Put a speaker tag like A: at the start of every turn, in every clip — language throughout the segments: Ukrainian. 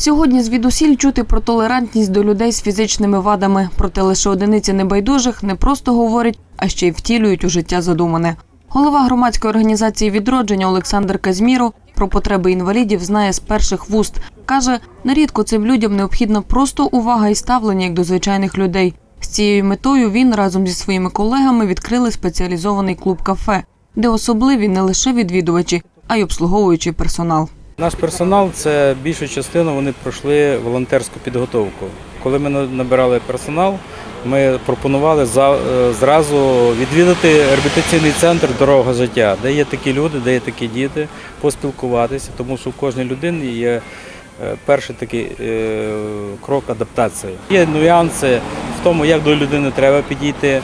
A: Сьогодні звідусіль чути про толерантність до людей з фізичними вадами, проте лише одиниці небайдужих не просто говорять, а ще й втілюють у життя задумане. Голова громадської організації відродження Олександр Казміро про потреби інвалідів знає з перших вуст. каже, нерідко цим людям необхідна просто увага і ставлення як до звичайних людей. З цією метою він разом зі своїми колегами відкрили спеціалізований клуб кафе, де особливі не лише відвідувачі, а й обслуговуючий персонал.
B: Наш персонал це більшу частину вони пройшли волонтерську підготовку. Коли ми набирали персонал, ми пропонували е, зразу відвідати реабілітаційний центр Дорога життя, де є такі люди, де є такі діти, поспілкуватися, тому що у кожній людини є е, перший такий е, крок адаптації. Є нюанси в тому, як до людини треба підійти,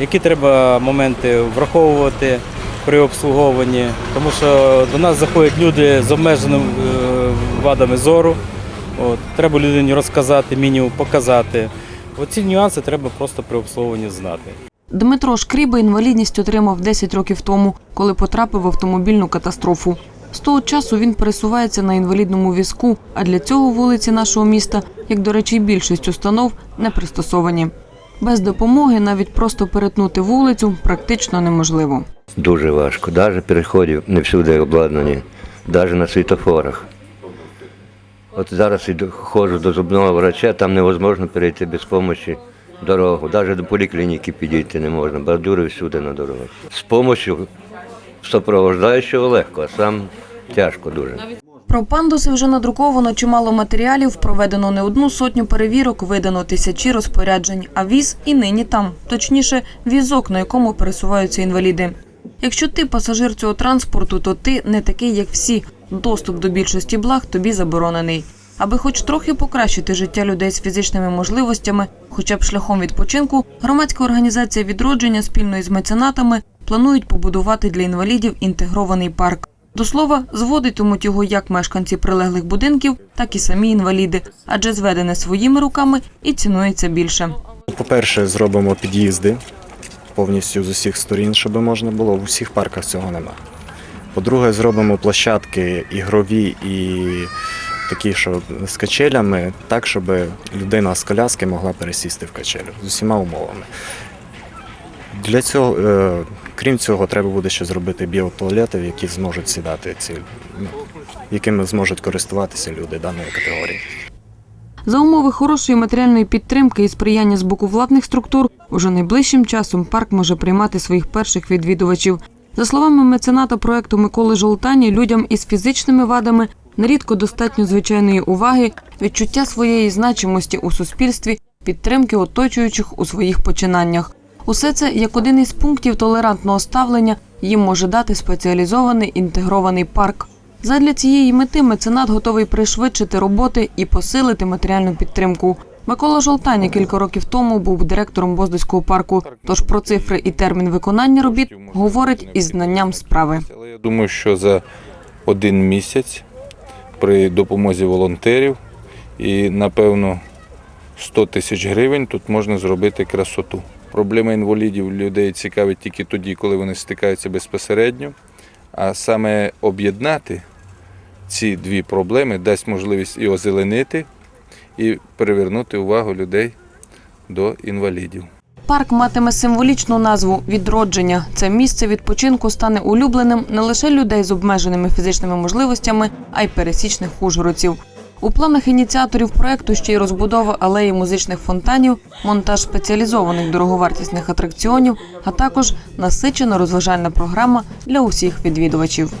B: які треба моменти враховувати при обслуговуванні, тому що до нас заходять люди з обмеженими е, вадами зору. От, треба людині розказати, мінімум показати. Оці нюанси треба просто при обслуговуванні знати.
A: Дмитро Шкріба інвалідність отримав 10 років тому, коли потрапив в автомобільну катастрофу. З того часу він пересувається на інвалідному візку, а для цього вулиці нашого міста, як до речі, більшість установ, не пристосовані. Без допомоги навіть просто перетнути вулицю практично неможливо.
C: Дуже важко. Навіть переходів не всюди обладнані, навіть на світофорах. От зараз іду, ходжу до зубного врача, там невозможно перейти без допомоги дорогу. Навіть до поліклініки підійти не можна, бордюри всюди на дорогах. З допомогою супроводжаючого легко, а сам тяжко дуже.
A: Про пандуси вже надруковано чимало матеріалів, проведено не одну сотню перевірок, видано тисячі розпоряджень, а віз і нині там, точніше, візок, на якому пересуваються інваліди. Якщо ти пасажир цього транспорту, то ти не такий, як всі. Доступ до більшості благ тобі заборонений. Аби хоч трохи покращити життя людей з фізичними можливостями, хоча б шляхом відпочинку, громадська організація відродження спільно із меценатами планують побудувати для інвалідів інтегрований парк. До слова, зводитимуть його як мешканці прилеглих будинків, так і самі інваліди, адже зведене своїми руками і цінується більше.
D: По-перше, зробимо під'їзди повністю з усіх сторін, щоб можна було. В усіх парках цього нема. По-друге, зробимо площадки ігрові і такі, що з качелями, так, щоб людина з коляски могла пересісти в качелю з усіма умовами. Для цього, е, крім цього, треба буде ще зробити біотуалети, в які зможуть сідати ці, ну, якими зможуть користуватися люди даної категорії.
A: За умови хорошої матеріальної підтримки і сприяння з боку владних структур, уже найближчим часом парк може приймати своїх перших відвідувачів. За словами мецената проекту Миколи Жолтані, людям із фізичними вадами нерідко достатньо звичайної уваги, відчуття своєї значимості у суспільстві, підтримки оточуючих у своїх починаннях. Усе це як один із пунктів толерантного ставлення їм може дати спеціалізований інтегрований парк. Задля цієї мети меценат готовий пришвидшити роботи і посилити матеріальну підтримку. Микола Жолтаня кілька років тому був директором Боздоського парку. Тож про цифри і термін виконання робіт говорить із знанням справи.
E: Я думаю, що за один місяць при допомозі волонтерів і, напевно, 100 тисяч гривень тут можна зробити красоту. Проблема інвалідів людей цікавить тільки тоді, коли вони стикаються безпосередньо. А саме об'єднати ці дві проблеми дасть можливість і озеленити, і привернути увагу людей до інвалідів.
A: Парк матиме символічну назву відродження. Це місце відпочинку стане улюбленим не лише людей з обмеженими фізичними можливостями, а й пересічних ужгородців. У планах ініціаторів проекту ще й розбудова алеї музичних фонтанів, монтаж спеціалізованих дороговартісних атракціонів, а також насичена розважальна програма для усіх відвідувачів.